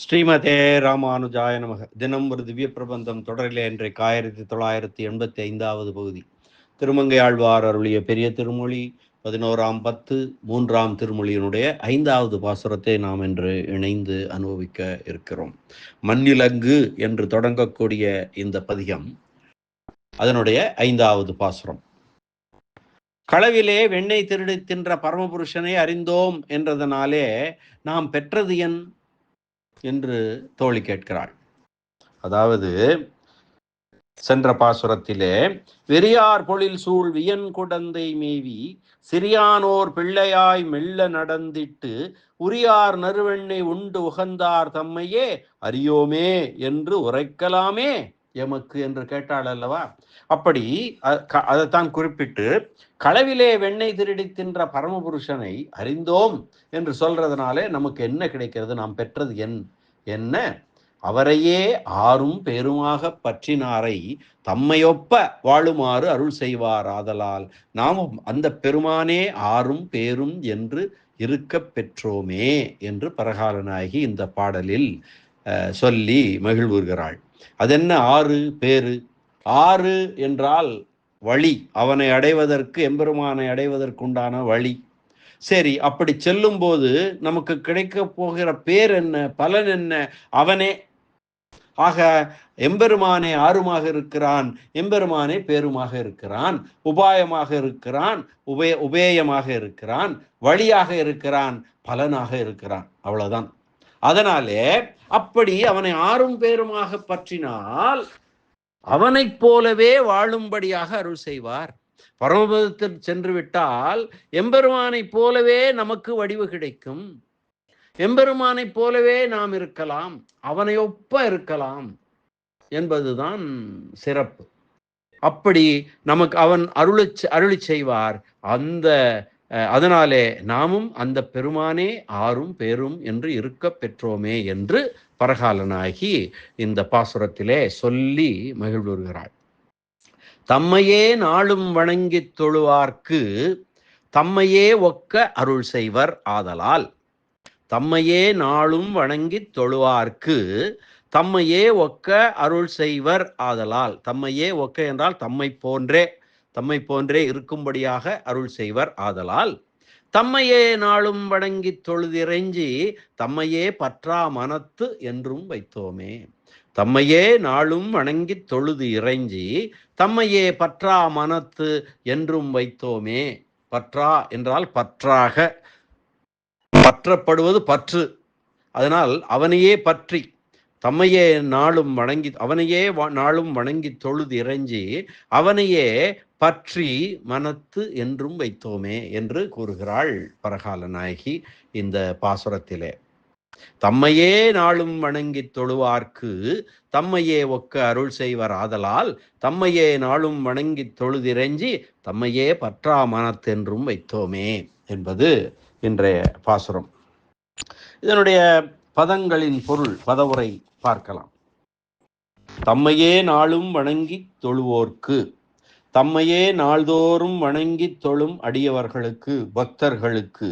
ஸ்ரீமதே ராமானுஜாய நமக. தினம் ஒரு திவ்ய பிரபந்தம் தொடரிலே இன்றைக்கு ஆயிரத்தி தொள்ளாயிரத்தி எண்பத்தி ஐந்தாவது பகுதி. திருமங்கை ஆழ்வார் அருளிய பெரிய திருமொழி பதினோராம் பத்து மூன்றாம் திருமொழியினுடைய ஐந்தாவது பாசுரத்தை நாம் இன்று இணைந்து அனுபவிக்க இருக்கிறோம். மண்ணிலங்கு என்று தொடங்கக்கூடிய இந்த பதிகம் அதனுடைய ஐந்தாவது பாசுரம். களவிலே வெண்ணெய் திருடி தின்ற பரமபுருஷனை அறிந்தோம் என்றதனாலே நாம் பெற்றது என் என்று தோழி கேட்கிறாள். அதாவது சென்ற பாசுரத்திலே வெறியார் பொழில் சூழ் வியன் குடந்தை மேவி சிறியானோர் பிள்ளையாய் மெல்ல நடந்திட்டு உரியார் நறுவெண்ணை உண்டு உகந்தார் தம்மையே அறியோமே என்று உரைக்கலாமே எமக்கு என்று கேட்டாள் அல்லவா? அப்படி அதைத்தான் குறிப்பிட்டு களவிலே வெண்ணெய் திருடி தின்ற பரமபுருஷனை அறிந்தோம் என்று சொல்றதுனாலே நமக்கு என்ன கிடைக்கிறது? நாம் பெற்றது என் என்ன? அவரையே ஆறும் பெருமாக பற்றினாரை தம்மையொப்ப வாழுமாறு அருள் செய்வார் ஆதலால் நாமும் அந்த பெருமானே ஆறும் பேரும் என்று இருக்க பெற்றோமே என்று பரகாலனாகி இந்த பாடலில் சொல்லி மகிழ்வுகிறாள் அது என்ன ஆறு பேரு ஆறு என்றால் வழி. அவனை அடைவதற்கு எம்பெருமானை அடைவதற்குண்டான வழி. சரி அப்படி செல்லும் போது நமக்கு கிடைக்க போகிற பேர் என்ன? பலன் என்ன? அவனே. ஆக எம்பெருமானே ஆறுமாக இருக்கிறான். எம்பெருமானே பேருமாக இருக்கிறான். உபாயமாக இருக்கிறான். உபய உபேயமாக இருக்கிறான். வழியாக இருக்கிறான். பலனாக இருக்கிறான். அவ்வளவுதான். அதனாலே அப்படி அவனை ஆறும் பேருமாக பற்றினால் அவனைப் போலவே வாழும்படியாக அருள் செய்வார். பரமபதத்தில் சென்று விட்டால் எம்பெருமானைப் போலவே நமக்கு வடிவு கிடைக்கும். எம்பெருமானைப் போலவே நாம் இருக்கலாம். அவனை ஒப்ப இருக்கலாம் என்பதுதான் சிறப்பு. அப்படி நமக்கு அவன் அருளி அருளி செய்வார். அந்த அதனாலே நாமும் அந்த பெருமானே ஆறும் பேரும் என்று இருக்க பெற்றோமே என்று பரகாலனாகி இந்த பாசுரத்திலே சொல்லி மகிழ்வுறுகிறாள். தம்மையே நாளும் வணங்கித் தொழுவார்க்கு தம்மையே ஒக்க அருள் செய்வர் ஆதலால். தம்மையே நாளும் வணங்கித் தொழுவார்க்கு தம்மையே ஒக்க அருள் செய்வர் ஆதலால். தம்மையே ஒக்க என்றால் தம்மை போன்றே தம்மை போன்றே இருக்கும்படியாக அருள் செய்வர் ஆதலால். தம்மையே நாளும் வணங்கி தொழுதிறைஞ்சி தம்மையே பற்றா மனத்து என்றும் வைத்தோமே. தம்மையே நாளும் வணங்கி தொழுது இறைஞ்சி தம்மையே பற்றா மனத்து என்றும் வைத்தோமே. பற்றா என்றால் பற்றாக. பற்றப்படுவது பற்று. அதனால் அவனையே பற்றி தம்மையே நாளும் வணங்கி அவனையே நாளும் வணங்கி தொழுது இறைஞ்சி அவனையே பற்றி மனத்து என்றும் வைத்தோமே என்று கூறுகிறாள் பரகால நாயகி இந்த பாசுரத்திலே. தம்மையே நாளும் வணங்கி தொழுவார்க்கு தம்மையே ஒக்க அருள் செய்வர் ஆதலால் தம்மையே நாளும் வணங்கி தொழுதிரஞ்சி தம்மையே பற்றா மனத்தென்றும் வைத்தோமே என்பது இன்றைய பாசுரம். இதனுடைய பதங்களின் பொருள் பதவுரை பார்க்கலாம். தம்மையே நாளும் வணங்கி தொழுவோர்க்கு தம்மையே நாள்தோறும் வணங்கி தொழும் அடியவர்களுக்கு பக்தர்களுக்கு.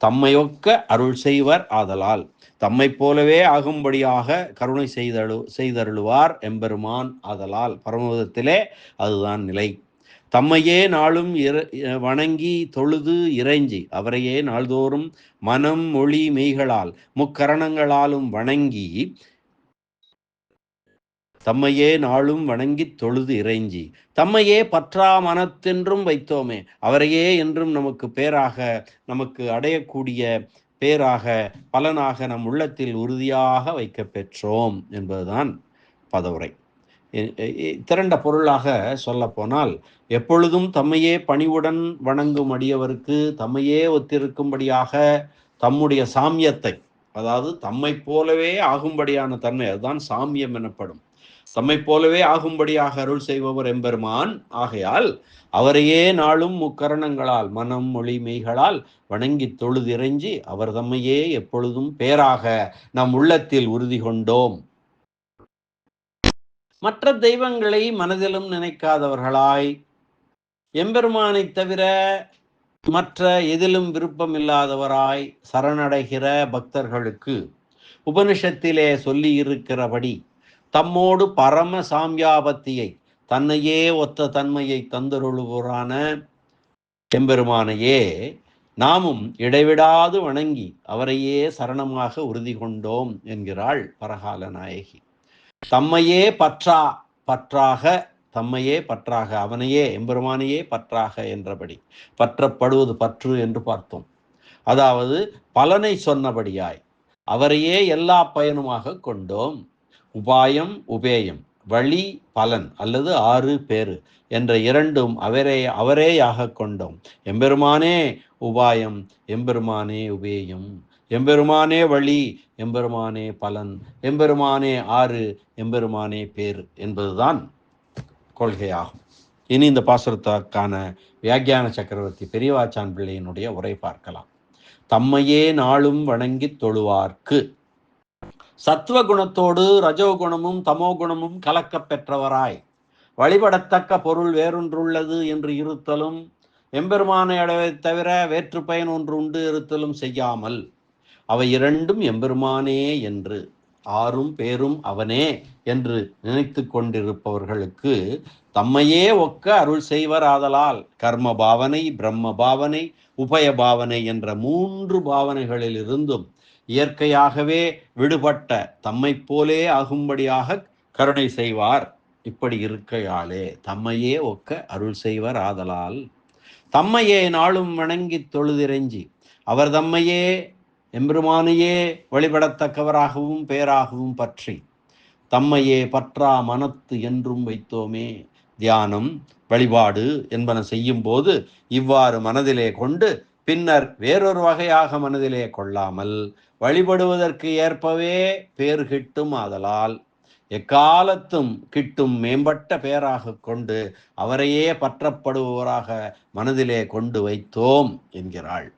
தம்மையொக்க அருள் செய்வர் ஆதலால். தம்மை போலவே ஆகும்படியாக கருணை செய்தழு செய்தருளுவார் எம்பெருமான் ஆதலால். பரமபதத்திலே அதுதான் நிலை. தம்மையே நாளும் இற வணங்கி தொழுது இறைஞ்சி. அவரையே நாள்தோறும் மனம் மொழி மெய்களால் முக்கரணங்களாலும் வணங்கி தம்மையே நாளும் வணங்கி தொழுது இறைஞ்சி. தம்மையே பற்றா மனத்தென்றும் வைத்தோமே. அவரையே என்றும் நமக்கு பேராக நமக்கு அடையக்கூடிய பேராக பலனாக நம் உள்ளத்தில் உறுதியாக வைக்க பெற்றோம் என்பதுதான் பதவுரை. திரண்ட பொருளாக சொல்ல போனால் எப்பொழுதும் தம்மையே பணிவுடன் வணங்கும் அடியவருக்கு தம்மையே ஒத்திருக்கும்படியாக தம்முடைய சாமியத்தை அதாவது தம்மை போலவே ஆகும்படியான தன்மை அதுதான் சாமியம் எனப்படும். தம்மை போலவே ஆகும்படியாக அருள் செய்பவர் எம்பெருமான். ஆகையால் அவரையே நாளும் முக்கரணங்களால் மனம் மொழி மெய்களால் வணங்கி தொழுதிறைஞ்சி அவர் தம்மையே எப்பொழுதும் பேராக நம் உள்ளத்தில் உறுதி கொண்டோம். மற்ற தெய்வங்களை மனதிலும் நினைக்காதவர்களாய் எம்பெருமானை தவிர மற்ற எதிலும் விருப்பம் இல்லாதவராய் சரணடைகிற பக்தர்களுக்கு உபனிஷத்திலே சொல்லி இருக்கிறபடி தம்மோடு பரம சாம்யாபத்தியை தன்னையே ஒத்த தன்மையை தந்தருளுவோரான எம்பெருமானையே நாமும் இடைவிடாது வணங்கி அவரையே சரணமாக உறுதி கொண்டோம் என்கிறாள் பரகால நாயகி. தம்மையே பற்றா பற்றாக தம்மையே பற்றாக அவனையே எம்பெருமானையே பற்றாக என்றபடி பற்றப்படுவது பற்று என்று பார்த்தோம். அதாவது பலனை சொன்னபடியாய் அவரையே எல்லா பயனுமாக கொண்டோம். உபாயம் உபேயம் வழி பலன் அல்லது ஆறு பேரு என்ற இரண்டும் அவரே அவரேயாக கொண்டோம். எம்பெருமானே உபாயம் எம்பெருமானே உபேயம் எம்பெருமானே வழி எம்பெருமானே பலன் எம்பெருமானே ஆறு எம்பெருமானே பேர் என்பதுதான் கொள்கையாகும். இனி இந்த பாசுரத்துக்கான வியாக்கியான சக்கரவர்த்தி பெரியவாச்சான் பிள்ளையினுடைய உரை பார்க்கலாம். தம்மையே நாளும் வணங்கி தொழுவார்க்கு. சத்துவ குணத்தோடு ரஜோகுணமும் தமோ குணமும் கலக்க பெற்றவராய். வழிபடத்தக்க பொருள் வேறொன்றுள்ளது என்று இருத்தலும் எம்பெருமானை அடைவை தவிர வேற்று பயன் ஒன்று உண்டு இருத்தலும் செய்யாமல் அவை இரண்டும் எம்பெருமானே என்று ஆறும் பேரும் அவனே என்று நினைத்து கொண்டிருப்பவர்களுக்கு தம்மையே ஒக்க அருள் செய்வர் ஆதலால் கர்ம பாவனை பிரம்ம பாவனை உபய பாவனை என்ற மூன்று பாவனைகளில் இருந்தும் இயற்கையாகவே விடுபட்ட தம்மை போலே ஆகும்படியாக கருணை செய்வார். இப்படி இருக்கையாலே தம்மையே ஒக்க அருள் செய்வர் ஆதலால். தம்மையே நாளும் வணங்கி தொழுதிரைஞ்சி அவர் தம்மையே எம்பெருமானையே வழிபடத்தக்கவராகவும் பேராகவும் பற்றி தம்மையே பற்றா மனத்து என்றும் வைத்தோமே. தியானம் வழிபாடு என்பன செய்யும்போது இவ்வாறு மனதிலே கொண்டு பின்னர் வேறொரு வகையாக மனதிலே கொள்ளாமல் வழிபடுவதற்கு ஏற்பவே பேர் கிட்டும் ஆதலால் எக்காலத்தும் கிட்டும் மேம்பட்ட பேராக கொண்டு அவரையே பற்றப்படுபவராக மனதிலே கொண்டு வைத்தோம் என்கிறாள்.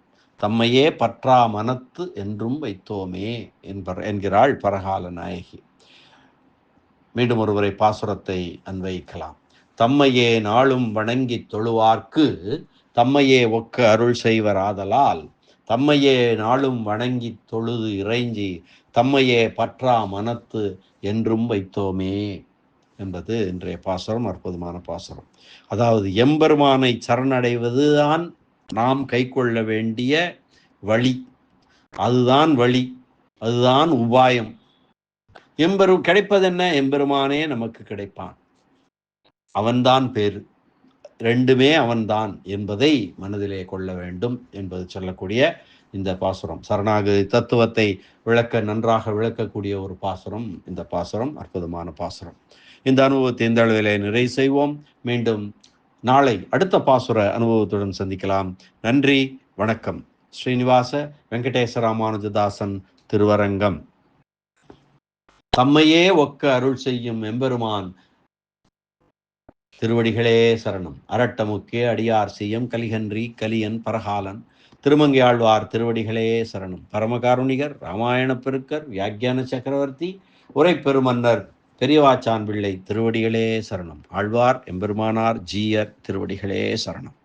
தம்மையே பற்றா மனத்து என்றும் வைத்தோமே என்பர் என்கிறாள் பரகால நாயகி. மீண்டும் ஒருவரை பாசுரத்தை அன்வைக்கலாம் தம்மையே நாளும் வணங்கி தொழுவார்க்கு தம்மையே ஒக்க அருள் செய்வராதலால் தம்மையே நாளும் வணங்கி தொழுது இறைஞ்சி தம்மையே பற்றா மனத்து என்றும் வைத்தோமே என்பது இன்றைய பாசுரம் அற்புதமான பாசுரம். அதாவது எம்பெருமானை சரணடைவதுதான் நாம் கைக்கொள்ள வேண்டிய வழி. அதுதான் வழி அதுதான் உபாயம். எம்பெரு கிடைப்பதென்ன? எம்பெருமானே நமக்கு கிடைப்பான். அவன்தான் பேரு. ரெண்டுமே அவன்தான் என்பதை மனதிலே கொள்ள வேண்டும் என்பது சொல்லக்கூடிய இந்த பாசுரம். சரணாகதி தத்துவத்தை விளக்க நன்றாக விளக்கக்கூடிய ஒரு பாசுரம் இந்த பாசுரம் அற்புதமான பாசுரம். இந்த அனுபவத்தை இந்த அளவிலே நிறைவு செய்வோம். மீண்டும் நாளை அடுத்த பாசுர அனுபவத்துடன் சந்திக்கலாம். நன்றி வணக்கம். ஸ்ரீனிவாச வெங்கடேச ராமானுஜதாசன் திருவரங்கம். தம்மையே ஒக்க அருள் செய்யும் எம்பெருமான் திருவடிகளே சரணம். அரட்டமுக்கே அடியார் செய்யம் கலிகன்றி கலியன் பரகாலன். திருமங்கையாழ்வார் திருவடிகளே சரணம். பரமகாருணிகர் ராமாயண பெருக்கர் வியாக்கியான சக்கரவர்த்தி உரை பெருமன்னர் பெரியவாச்சான் பிள்ளை திருவடிகளே சரணம். ஆழ்வார் எம்பெருமானார் ஜீயர் திருவடிகளே சரணம்.